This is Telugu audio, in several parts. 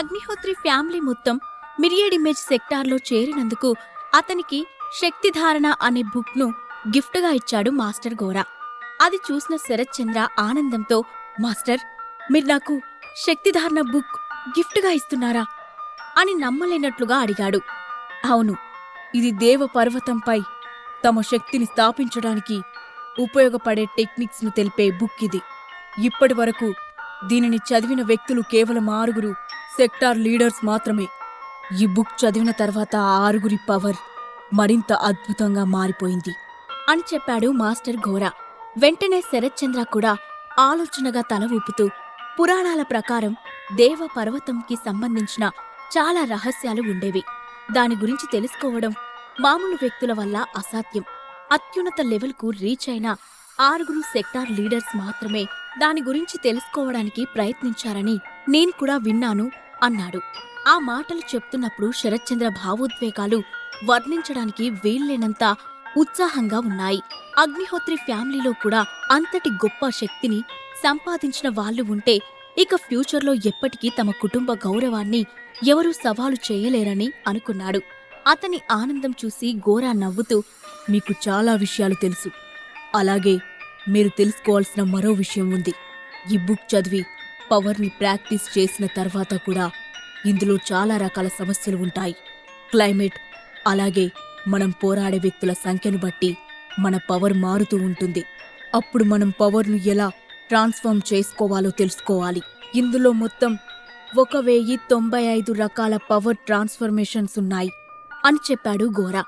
అగ్నిహోత్రి ఫ్యామిలీ మొత్తం మిరియడ్ ఇమేజ్ సెక్టార్లో చేరినందుకు అతనికి శక్తిధారణ అనే బుక్ను గిఫ్ట్గా ఇచ్చాడు మాస్టర్ గోరా. అది చూసిన శరత్చంద్ర ఆనందంతో మాస్టర్ మీరు నాకు శక్తిధారణ బుక్ గిఫ్ట్గా ఇస్తున్నారా? అని నమ్మలేనట్లుగా అడిగాడు. అవును ఇది దేవ పర్వతంపై తమ శక్తిని స్థాపించడానికి ఉపయోగపడే టెక్నిక్స్ను తెలిపే బుక్ ఇది. ఇప్పటి వరకు దీనిని చదివిన వ్యక్తులు కేవలం ఆరుగురు సెక్టార్ లీడర్స్ మాత్రమే. ఈ బుక్ చదివిన తర్వాత ఆ ఆరుగురి పవర్ మరింత అద్భుతంగా మారిపోయింది అని చెప్పాడు మాస్టర్ ఘోరా. వెంటనే శరత్చంద్ర కూడా ఆలోచనగా తల ఊపుతూ పురాణాల ప్రకారం దేవ పర్వతంకి సంబంధించిన చాలా రహస్యాలు ఉండేవి. దాని గురించి తెలుసుకోవడం మామూలు వ్యక్తుల వల్ల అసాధ్యం. అత్యున్నత లెవెల్కు రీచ్ అయిన ఆరుగురు సెక్టార్ లీడర్స్ మాత్రమే దాని గురించి తెలుసుకోవడానికి ప్రయత్నించారని నేను కూడా విన్నాను. అన్నాడు. ఆ మాటలు చెప్తున్నప్పుడు శరత్చంద్ర భావోద్వేగాలు వర్ణించడానికి వీల్లేనంత ఉత్సాహంగా ఉన్నాయి. అగ్నిహోత్రి ఫ్యామిలీలో కూడా అంతటి గొప్ప శక్తిని సంపాదించిన వాళ్ళు ఉంటే ఇక ఫ్యూచర్లో ఎప్పటికీ తమ కుటుంబ గౌరవాన్ని ఎవరూ సవాలు చేయలేరని అనుకున్నాడు. అతని ఆనందం చూసి గోరా నవ్వుతూ మీకు చాలా విషయాలు తెలుసు. అలాగే మీరు తెలుసుకోవాల్సిన మరో విషయం ఉంది. ఈ బుక్ చదివి పవర్ని ప్రాక్టీస్ చేసిన తర్వాత కూడా ఇందులో చాలా రకాల సమస్యలు ఉంటాయి. క్లైమేట్ అలాగే మనం పోరాడే వ్యక్తుల సంఖ్యను బట్టి మన పవర్ మారుతూ ఉంటుంది. అప్పుడు మనం పవర్ను ఎలా ట్రాన్స్ఫార్మ్ చేసుకోవాలో తెలుసుకోవాలి. ఇందులో మొత్తం ఒక వెయ్యి తొంభై ఐదు రకాల పవర్ ట్రాన్స్ఫర్మేషన్స్ ఉన్నాయి అని చెప్పాడు గోరా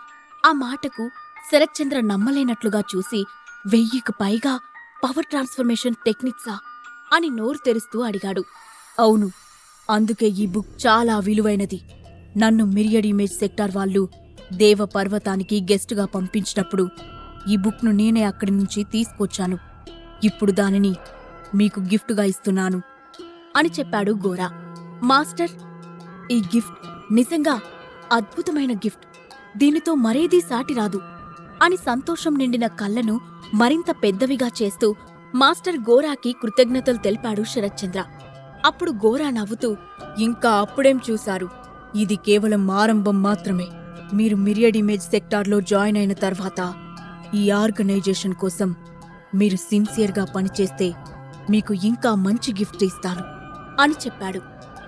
ఆ మాటకు శరత్చంద్ర నమ్మలేనట్లుగా చూసి వెయ్యికి పైగా పవర్ ట్రాన్స్ఫర్మేషన్ టెక్నిక్సా అని నోరు తెరుస్తూ అడిగాడు. అవును అందుకే ఈ బుక్ చాలా విలువైనది. నన్ను మిరియడ్ ఇమేజ్ సెక్టార్ వాళ్ళు దేవ పర్వతానికి గెస్ట్గా పంపించినప్పుడు ఈ బుక్ను నేనే అక్కడి నుంచి తీసుకొచ్చాను. ఇప్పుడు దానిని మీకు గిఫ్ట్గా ఇస్తున్నాను అని చెప్పాడు గోరా. మాస్టర్ ఈ గిఫ్ట్ నిజంగా అద్భుతమైన గిఫ్ట్. దీనితో మరేదీ సాటి రాదు అని సంతోషం నిండిన కళ్ళను మరింత పెద్దవిగా చేస్తూ మాస్టర్ గోరాకి కృతజ్ఞతలు తెలిపాడు శరత్చంద్ర. అప్పుడు గోరా నవ్వుతూ ఇంకా అప్పుడేం చూశారు? ఇది కేవలం ఆరంభం మాత్రమే. మీరు మిరియడ్ ఇమేజ్ సెక్టార్లో జాయిన్ అయిన తర్వాత ఈ ఆర్గనైజేషన్ కోసం మీరు సిన్సియర్గా పనిచేస్తే మీకు ఇంకా మంచి గిఫ్ట్ ఇస్తాను అని చెప్పాడు.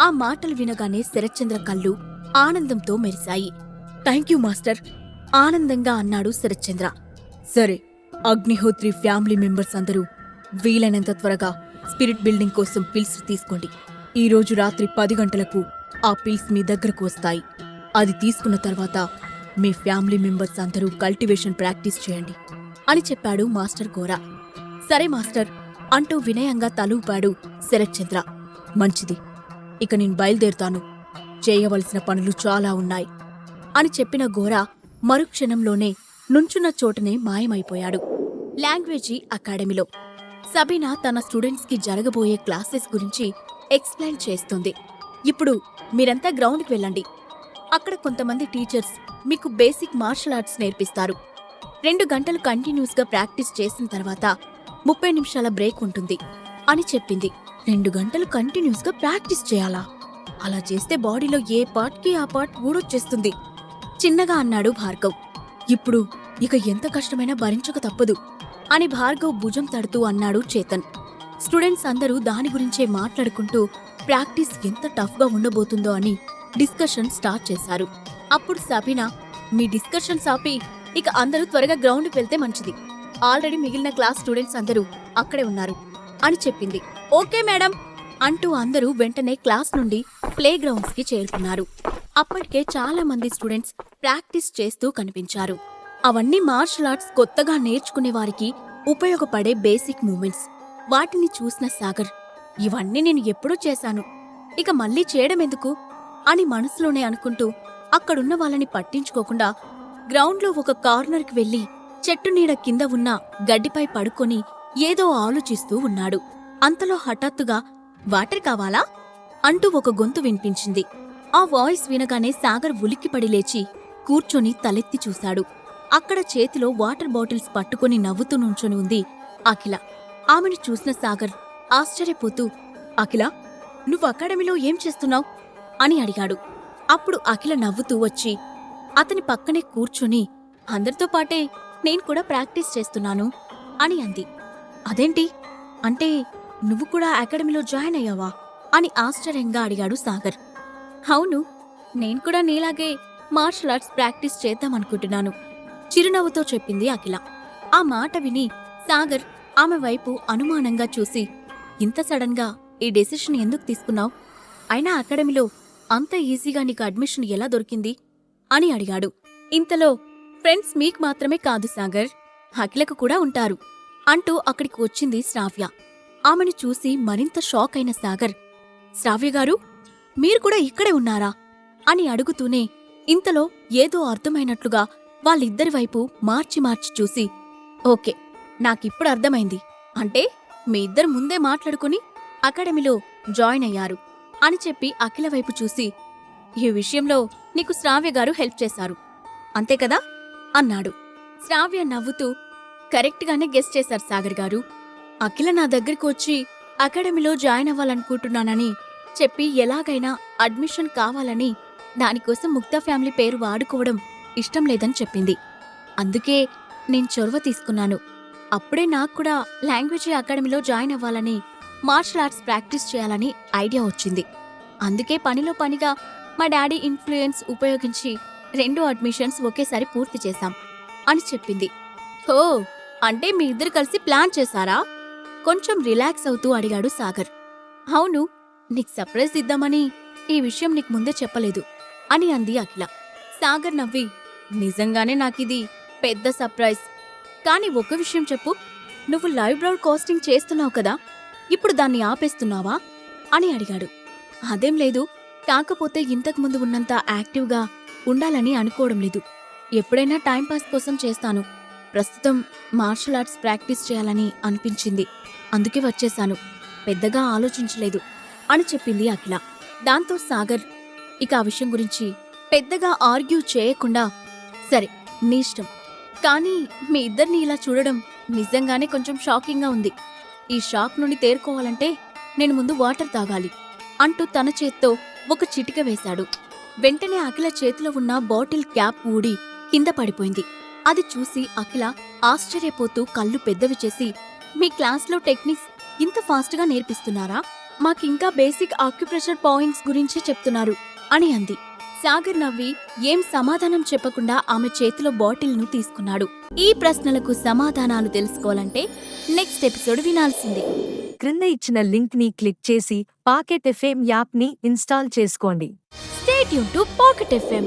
ఆ మాటలు వినగానే శరత్చంద్ర కళ్ళు ఆనందంతో మెరిశాయి. థ్యాంక్ యూ మాస్టర్ ఆనందంగా అన్నాడు శరత్చంద్ర. సరే అగ్నిహోత్రి ఫ్యామిలీ మెంబర్స్ అందరూ వీలైనంత త్వరగా స్పిరిట్ బిల్డింగ్ కోసం పిల్స్ తీసుకోండి. ఈ రోజు రాత్రి పది గంటలకు ఆ పిల్స్ మీ దగ్గరకు వస్తాయి. అది తీసుకున్న తర్వాత మీ ఫ్యామిలీ మెంబర్స్ అందరూ కల్టివేషన్ ప్రాక్టీస్ చేయండి అని చెప్పాడు మాస్టర్ గోరా. సరే మాస్టర్ అంటూ వినయంగా తలూపాడు శరత్చంద్ర మంచిది. ఇక నేను బయలుదేరుతాను. చేయవలసిన పనులు చాలా ఉన్నాయి అని చెప్పిన గోరా మరుక్షణంలోనే నుంచున్న చోటనే మాయమైపోయాడు. లాంగ్వేజీ అకాడమీలో. సబీనా తన స్టూడెంట్స్కి జరగబోయే క్లాసెస్ గురించి ఎక్స్ప్లెయిన్ చేస్తుంది. ఇప్పుడు మీరంతా గ్రౌండ్కి వెళ్ళండి. అక్కడ కొంతమంది టీచర్స్ మీకు బేసిక్ మార్షల్ ఆర్ట్స్ నేర్పిస్తారు. రెండు గంటలు కంటిన్యూస్గా ప్రాక్టీస్ చేసిన తర్వాత ముప్పై నిమిషాల బ్రేక్ ఉంటుంది అని చెప్పింది. రెండు గంటలు కంటిన్యూస్గా ప్రాక్టీస్ చేయాలా? అలా చేస్తే బాడీలో ఏ పార్ట్కి ఆ పార్ట్ ఊడొచ్చేస్తుంది. చిన్నగా అన్నాడు భార్గవ్. ఇప్పుడు ఇక ఎంత కష్టమైనా భరించక తప్పదు. అని భార్గవ్ భుజం తడుతూ అన్నాడు చేతన్. స్టూడెంట్స్ అందరూ దాని గురించే మాట్లాడుకుంటూ ప్రాక్టీస్ ఎంత టఫ్గా ఉండబోతుందో అని డిస్కషన్ స్టార్ట్ చేశారు. అప్పుడు సబీనా మీ డిస్కషన్స్ ఆపి ఇక అందరూ త్వరగా గ్రౌండ్కి వెళ్తే మంచిది. ఆల్రెడీ మిగిలిన క్లాస్ స్టూడెంట్స్ అందరూ అక్కడే ఉన్నారు అని చెప్పింది. ఓకే మేడం అంటూ అందరూ వెంటనే క్లాస్ నుండి ప్లే గ్రౌండ్స్కి చేరుకున్నారు. అప్పటికే చాలా మంది స్టూడెంట్స్ ప్రాక్టీస్ చేస్తూ కనిపించారు. అవన్నీ మార్షల్ ఆర్ట్స్ కొత్తగా నేర్చుకునే వారికి ఉపయోగపడే బేసిక్ మూమెంట్స్. వాటిని చూసిన సాగర్ ఇవన్నీ నేను ఎప్పుడూ చేశాను. ఇక మళ్ళీ చేయడం ఎందుకు అని మనసులోనే అనుకుంటూ అక్కడున్న వాళ్ళని పట్టించుకోకుండా గ్రౌండ్లో ఒక కార్నర్కి వెళ్ళి చెట్టు నీడ కింద ఉన్న గడ్డిపై పడుకొని ఏదో ఆలోచిస్తూ ఉన్నాడు. అంతలో హఠాత్తుగా వాటర్ కావాలా? అంటూ ఒక గొంతు వినిపించింది. ఆ వాయిస్ వినగానే సాగర్ ఉలిక్కిపడి లేచి కూర్చొని తలెత్తి చూశాడు. అక్కడ చేతిలో వాటర్ బాటిల్స్ పట్టుకొని నవ్వుతూ నుంచొని ఉంది అఖిల. ఆమెను చూసిన సాగర్ ఆశ్చర్యపోతూ అఖిల నువ్వు అకాడమీలో ఏం చేస్తున్నావు? అని అడిగాడు. అప్పుడు అఖిల నవ్వుతూ వచ్చి అతని పక్కనే కూర్చుని అందరితో పాటే నేను కూడా ప్రాక్టీస్ చేస్తున్నాను అని అంది. అదేంటి? అంటే నువ్వు కూడా అకాడమీలో జాయిన్ అయ్యావా? అని ఆశ్చర్యంగా అడిగాడు సాగర్. అవును నేను కూడా నీలాగే మార్షల్ ఆర్ట్స్ ప్రాక్టీస్ చేద్దామనుకుంటున్నాను. చిరునవ్వుతో చెప్పింది అఖిల. ఆ మాట విని సాగర్ ఆమె వైపు అనుమానంగా చూసి ఇంత సడన్గా ఈ డెసిషన్ ఎందుకు తీసుకున్నావు? అయినా అకాడమీలో అంత ఈజీగా నీకు అడ్మిషన్ ఎలా దొరికింది? అని అడిగాడు. ఇంతలో ఫ్రెండ్స్ మీకు మాత్రమే కాదు సాగర్ అఖిలకు కూడా ఉంటారు అంటూ అక్కడికి వచ్చింది శ్రావ్య. ఆమెను చూసి మరింత షాక్ అయిన సాగర్ శ్రావ్య గారు మీరు కూడా ఇక్కడే ఉన్నారా? అని అడుగుతూనే ఇంతలో ఏదో అర్థమైనట్లుగా వాళ్ళిద్దరి వైపు మార్చి మార్చి చూసి ఓకే నాకిప్పుడు అర్థమైంది. అంటే మీ ఇద్దరు ముందే మాట్లాడుకుని అకాడమీలో జాయిన్ అయ్యారు అని చెప్పి అఖిల వైపు చూసి ఈ విషయంలో నీకు శ్రావ్య గారు హెల్ప్ చేశారు. అంతే కదా? అన్నాడు. శ్రావ్య నవ్వుతూ కరెక్ట్గానే గెస్ట్ చేశారు సాగర్ గారు. అఖిల నా దగ్గరికి వచ్చి అకాడమీలో జాయిన్ అవ్వాలనుకుంటున్నానని చెప్పి ఎలాగైనా అడ్మిషన్ కావాలని దానికోసం ముక్తా ఫ్యామిలీ పేరు వాడుకోవడం ఇష్టం లేదని చెప్పింది. అందుకే నేను చొరవ తీసుకున్నాను. అప్పుడే నాకు కూడా లాంగ్వేజ్ అకాడమీలో జాయిన్ అవ్వాలని మార్షల్ ఆర్ట్స్ ప్రాక్టీస్ చేయాలని ఐడియా వచ్చింది. అందుకే పనిలో పనిగా మా డాడీ ఇన్ఫ్లుయెన్స్ ఉపయోగించి రెండు అడ్మిషన్స్ ఒకేసారి పూర్తి చేశాం అని చెప్పింది. హో! అంటే మీ ఇద్దరు కలిసి ప్లాన్ చేశారా? కొంచెం రిలాక్స్ అవుతూ అడిగాడు సాగర్. అవును నీకు సర్ప్రైజ్ ఇద్దామని ఈ విషయం నీకు ముందే చెప్పలేదు అని అంది అఖిల. సాగర్ నవ్వి నిజంగానే నాకిది పెద్ద సర్ప్రైజ్. కానీ ఒక విషయం చెప్పు నువ్వు లైవ్ బ్రౌడ్ కాస్టింగ్ చేస్తున్నావు కదా ఇప్పుడు దాన్ని ఆపేస్తున్నావా? అని అడిగాడు. అదేం లేదు కాకపోతే ఇంతకుముందు ఉన్నంత యాక్టివ్గా ఉండాలని అనుకోవడం లేదు. ఎప్పుడైనా టైంపాస్ కోసం చేస్తాను. ప్రస్తుతం మార్షల్ ఆర్ట్స్ ప్రాక్టీస్ చేయాలని అనిపించింది. అందుకే వచ్చేశాను. పెద్దగా ఆలోచించలేదు అని చెప్పింది అఖిల. దాంతో సాగర్ ఇక ఆ విషయం గురించి పెద్దగా ఆర్గ్యూ చేయకుండా సరే నీ ఇష్టం. కానీ మీ ఇద్దరిని ఇలా చూడడం నిజంగానే కొంచెం షాకింగ్గా ఉంది. ఈ షాక్ నుండి తేరుకోవాలంటే నేను ముందు వాటర్ తాగాలి అంటూ తన చేత్తో ఒక చిటిక వేశాడు. వెంటనే అఖిల చేతిలో ఉన్న బాటిల్ క్యాప్ ఊడి కింద పడిపోయింది. అది చూసి అఖిల ఆశ్చర్యపోతూ కళ్ళు పెద్దవి చేసి మీ క్లాస్లో టెక్నిక్స్ ఇంత ఫాస్ట్గా నేర్పిస్తున్నారా? మాకింకా బేసిక్ ఆక్యుప్రెషర్ పాయింట్స్ గురించి చెప్తున్నారు అని అంది. సాగర్ నవ్వి ఏం సమాధానం చెప్పకుండా ఆమె చేతిలో బాటిల్ను తీసుకున్నాడు. ఈ ప్రశ్నలకు సమాధానాలు తెలుసుకోవాలంటే నెక్స్ట్ ఎపిసోడ్ వినాల్సిందే. క్రింద ఇచ్చిన లింక్ని క్లిక్ చేసి పాకెట్ ఎఫ్ఎం యాప్ని ఇన్స్టాల్ చేసుకోండి. స్టేట్ యూన్ టు పాకెట్ ఎఫ్ఎం.